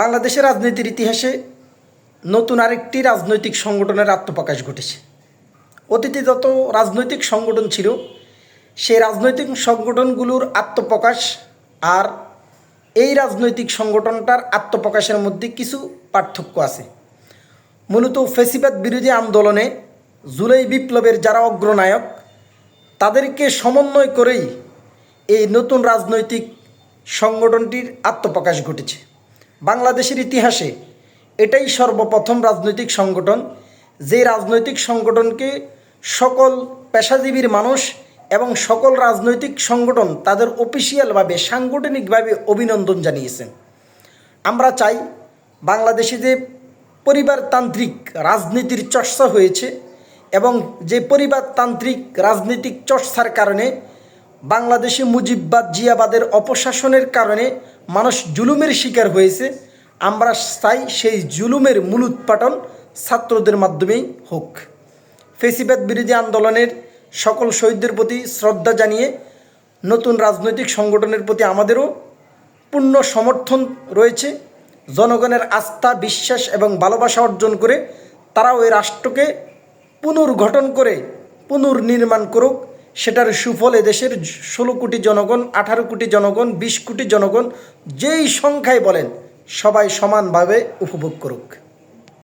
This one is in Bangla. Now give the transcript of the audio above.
বাংলাদেশের রাজনীতির ইতিহাসে নতুন আরেকটি রাজনৈতিক সংগঠনের আত্মপ্রকাশ ঘটেছে। অতীতে যত রাজনৈতিক সংগঠন ছিল, সেই রাজনৈতিক সংগঠনগুলোর আত্মপ্রকাশ আর এই রাজনৈতিক সংগঠনটার আত্মপ্রকাশের মধ্যে কিছু পার্থক্য আছে। মূলত ফেসিবাদ বিরোধী আন্দোলনে জুলাই বিপ্লবের যারা অগ্রনায়ক, তাদেরকে সমন্বয় করেই এই নতুন রাজনৈতিক সংগঠনটির আত্মপ্রকাশ ঘটেছে। বাংলাদেশের ইতিহাসে এটাই সর্বপ্রথম রাজনৈতিক সংগঠন, যে রাজনৈতিক সংগঠনকে সকল পেশাজীবীর মানুষ এবং সকল রাজনৈতিক সংগঠন তাদের অফিসিয়ালভাবে, সাংগঠনিকভাবে অভিনন্দন জানিয়েছেন। আমরা চাই বাংলাদেশে যে পরিবারতান্ত্রিক রাজনীতির চর্চা হয়েছে এবং যে পরিবারতান্ত্রিক রাজনৈতিক চর্চার কারণে বাংলাদেশে মুজিববাদ, জিয়াবাদের অপশাসনের কারণে মানুষ জুলুমের শিকার হয়েছে। আমরা চাই সেই জুলুমের মূল উৎপাটন ছাত্রদের মাধ্যমেই হোক। ফেসিবাদ বিরোধী আন্দোলনের সকল শহীদদের প্রতি শ্রদ্ধা জানিয়ে নতুন রাজনৈতিক সংগঠনের প্রতি আমাদেরও পূর্ণ সমর্থন রয়েছে। জনগণের আস্থা, বিশ্বাস এবং ভালোবাসা অর্জন করে তারাও এই রাষ্ট্রকে পুনর্গঠন করে, পুনর্নির্মাণ করুক। সেটার সুফল এদেশের ষোলো কোটি জনগণ, আঠারো কোটি জনগণ, বিশ কোটি জনগণ যেই সংখ্যায় বলেন, সবাই সমানভাবে উপভোগ করুক।